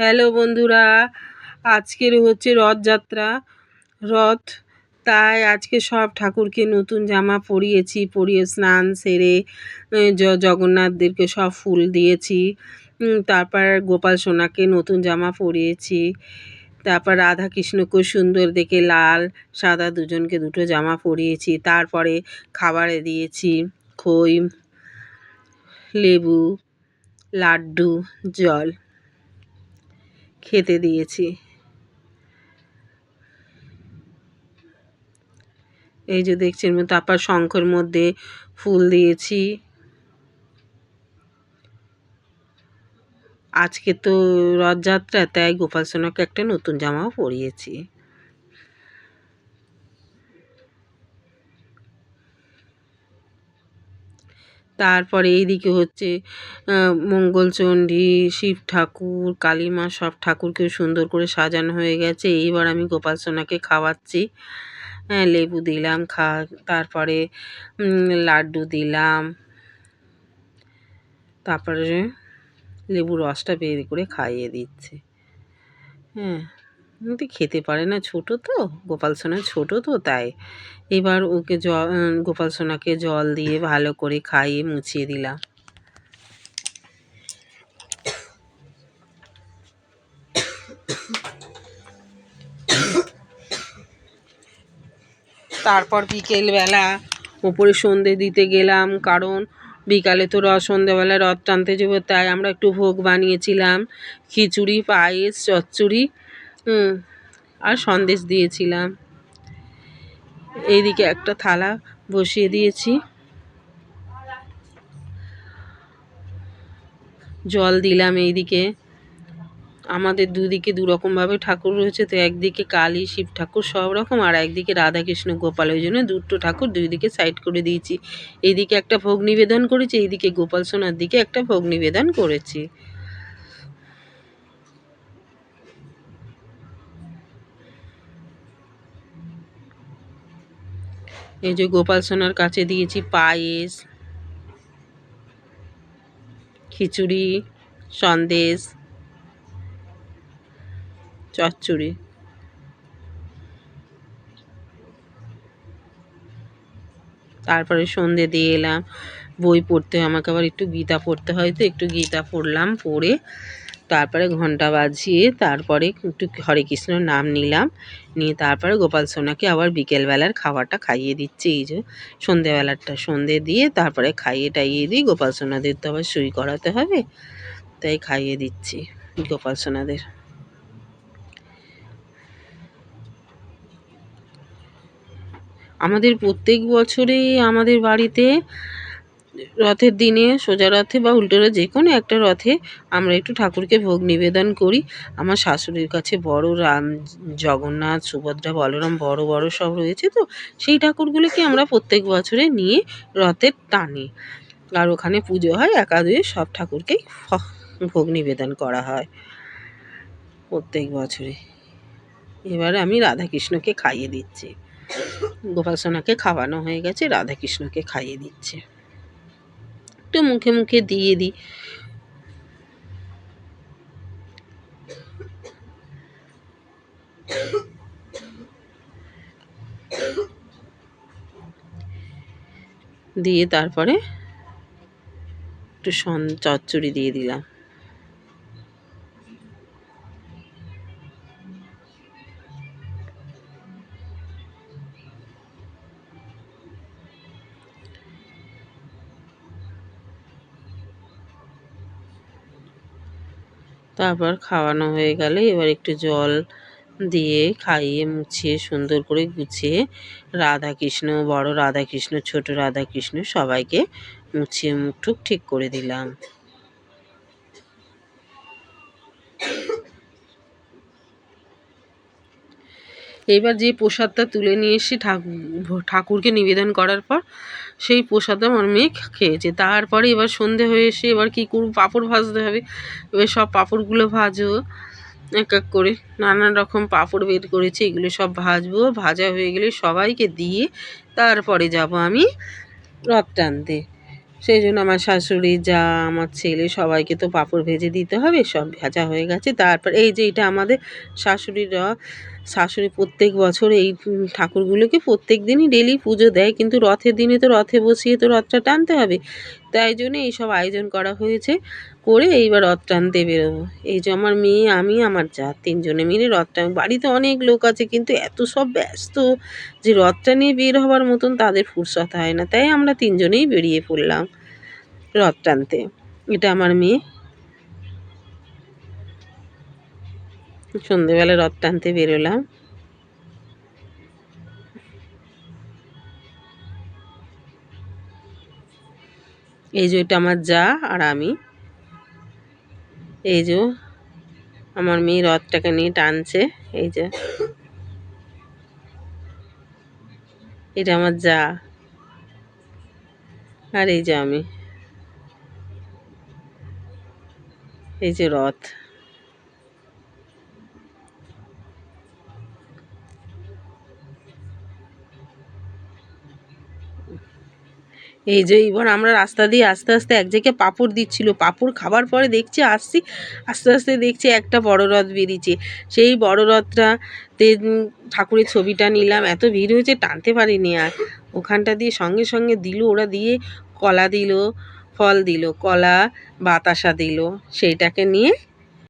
Hello বন্ধুরা, আজকের হচ্ছে রথযাত্রা। রথ, তাই আজকে সব ঠাকুরকে নতুন জামা পরিয়েছি, পরিয়ে স্নান সেরে জগন্নাথদেরকে সব ফুল দিয়েছি। তারপর গোপাল সোনাকে নতুন জামা পরিয়েছি। তারপর রাধা কৃষ্ণকে সুন্দর দেখে লাল, সাদা দুজনকে দুটো জামা পরিয়েছি। তারপরে খাবারে দিয়েছি খই, লেবু, লাড্ডু, জল। খেতে দিয়েছি। এই যে দেখছেন তারপর শঙ্খের মধ্যে ফুল দিয়েছি। আজকে তো রথযাত্রা তাই গোপাল সোনাকে একটা নতুন জামাও পরিয়েছি। তারপরে এইদিকে হচ্ছে মঙ্গলচণ্ডী, শিব ঠাকুর কালী মা সব ঠাকুরকে সুন্দর করে সাজানো হয়ে গেছে। এইবার আমি গোপাল সোনাকে খাওয়াচ্ছি। হ্যাঁ লেবু দিলাম, খা, তারপরে লাড্ডু দিলাম। তারপরে লেবুর রসটা বের করে খাইয়ে দিচ্ছে। হ্যাঁ। কিন্তু খেতে পারে না ছোট তো, গোপাল সোনা ছোট তো তাই। এবার ওকে জল গোপাল সোনাকে জল দিয়ে ভালো করে খাইয়ে মুছিয়ে দিলাম। তারপর বিকেলবেলা ওপরে সন্ধে দিতে গেলাম, কারণ বিকালে তো রথ সন্ধেবেলা রথ টানতে যাব, তাই আমরা একটু ভোগ বানিয়েছিলাম। খিচুড়ি, পায়েস, চচ্চড়ি হুম, আর সন্দেশ দিয়েছিলাম। এইদিকে একটা থালা বসিয়ে দিয়েছি। জল দিলাম এইদিকে। আমাদের দুদিকে দুরকমভাবে ঠাকুর রয়েছে তো একদিকে কালী শিব ঠাকুর সব রকম আর একদিকে রাধাকৃষ্ণ গোপাল ওই জন্য দুটো ঠাকুর দুই দিকে সাইড করে দিয়েছি। এইদিকে একটা ভোগ নিবেদন করেছি এইদিকে গোপাল সোনার দিকে একটা ভোগ নিবেদন করেছি। এই যে গোপাল সোনার কাছে দিয়েছি পায়েস খিচুড়ি সন্দেশ চচ্চড়ি। তারপরে সন্ধে দিয়ে এলাম বই পড়তে হয়, আমাকে আবার একটু গীতা পড়তে হয় তো একটু গীতা পড়লাম পড়ে তারপরে ঘণ্টা বাজিয়ে তারপরে একটু হরে কৃষ্ণ নাম নিলাম। নিয়ে তারপরে গোপাল সোনাকে আবার বিকেলবেলার খাবারটা খাইয়ে দিচ্ছি। এই যে সন্ধেবেলারটা সন্ধে দিয়ে তারপরে খাইয়ে টাইয়ে দিই গোপাল সোনাদের তো আবার সই করাতে হবে, তাই খাইয়ে দিচ্ছি গোপাল সোনাদের। আমাদের প্রত্যেক বছরেই আমাদের বাড়িতে রথের দিনে সোজা রথে বা উল্টো রথ যে কোনো একটা রথে আমরা একটু ঠাকুরকে ভোগ নিবেদন করি। আমার শাশুড়ির কাছে বড় রাম, জগন্নাথ, সুভদ্রা, বলরাম বড় বড় সব রয়েছে তো, সেই ঠাকুরগুলোকে আমরা প্রত্যেক বছরে নিয়ে রথের টানি। আর ওখানে পুজো হয় একাদুয়ে সব ঠাকুরকেই ভোগ নিবেদন করা হয় প্রত্যেক বছরে। এবারে আমি রাধাকৃষ্ণকে খাইয়ে দিচ্ছি। গোপাল সোনাকে খাওয়ানো হয়ে গেছে, রাধাকৃষ্ণকে খাইয়ে দিচ্ছে। একটু মুখে মুখে দিয়ে দিই। দিয়ে তারপরে একটু সন চচ্চড়ি দিয়ে দিলাম। তারপর খাওয়ানো হয়ে গেলে। এবার একটু জল দিয়ে খাইয়ে, মুছিয়ে, সুন্দর করে গুছিয়ে রাধা কৃষ্ণ বড় রাধা কৃষ্ণ ছোট রাধা কৃষ্ণ সবাইকে মুছিয়ে মুখ টুক ঠিক করে দিলাম। এবার যে প্রসাদটা তুলে নিয়ে এসে ঠাকুর, ঠাকুরকে নিবেদন করার পর সেই প্রসাদটা আমার মেয়ে খেয়েছে। তারপরে এবার সন্ধে হয়ে এসে এবার কী করব? পাঁপড় ভাজতে হবে। এবার সব পাঁপড়গুলো ভাজবো। এক এক করে নানান রকম পাঁপড় বের করেছি, এগুলো সব ভাজবো। ভাজা হয়ে গেলে সবাইকে দিয়ে তারপরে যাব আমি রথ টানতে। সেই জন্য আমার শাশুড়ি, যা, আমার ছেলে, সবাইকে তো পাঁপড় ভেজে দিতে হবে। সব ভাজা হয়ে গেছে। তারপর এই যে এটা আমাদের শাশুড়িরা শাশুড়ি প্রত্যেক বছর এই ঠাকুরগুলোকে প্রত্যেক দিনই ডেলি পুজো দেয়। কিন্তু রথের দিনে তো রথে বসিয়ে তো রথটা টানতে হবে। তাই জন্য এইসব আয়োজন করা হয়েছে। করে এইবার রথ টানতে বেরোবো। এই যে আমার মেয়ে, আমি, আমার যা, তিনজনে মিলে রথ টান বাড়িতে অনেক লোক আছে, কিন্তু এত সব ব্যস্ত যে রথটা নিয়ে বের হওয়ার মতন তাদের ফুরসত হয় না। তাই আমরা তিনজনেই বেরিয়ে পড়লাম রথ টানতে। এটা আমার মেয়ে। সন্ধেবেলা রথ টানতে বেরোলাম। এই যে এটা আমার যা আর আমি। এই যে আমার মেয়ে রথটাকে নিয়ে টানছে, এই যে। এটা আমার যা আর এই যে আমি। এই যে রথ। এই যে এবার আমরা রাস্তা দিয়ে আস্তে আস্তে এক জায়গায় পাঁপড় দিচ্ছিল। পাঁপড় খাবার পরে দেখছি, আসছি, আস্তে আস্তে দেখছি একটা বড় রথ বেরিয়েছে। সেই বড় রথটাতে ঠাকুরের ছবিটা নিলাম। এত ভিড় হয়েছে, টানতে পারিনি আর। ওখানটা দিয়ে সঙ্গে সঙ্গে দিল, ওরা দিয়ে কলা দিল, ফল দিল, কলা, বাতাসা দিল। সেইটাকে নিয়ে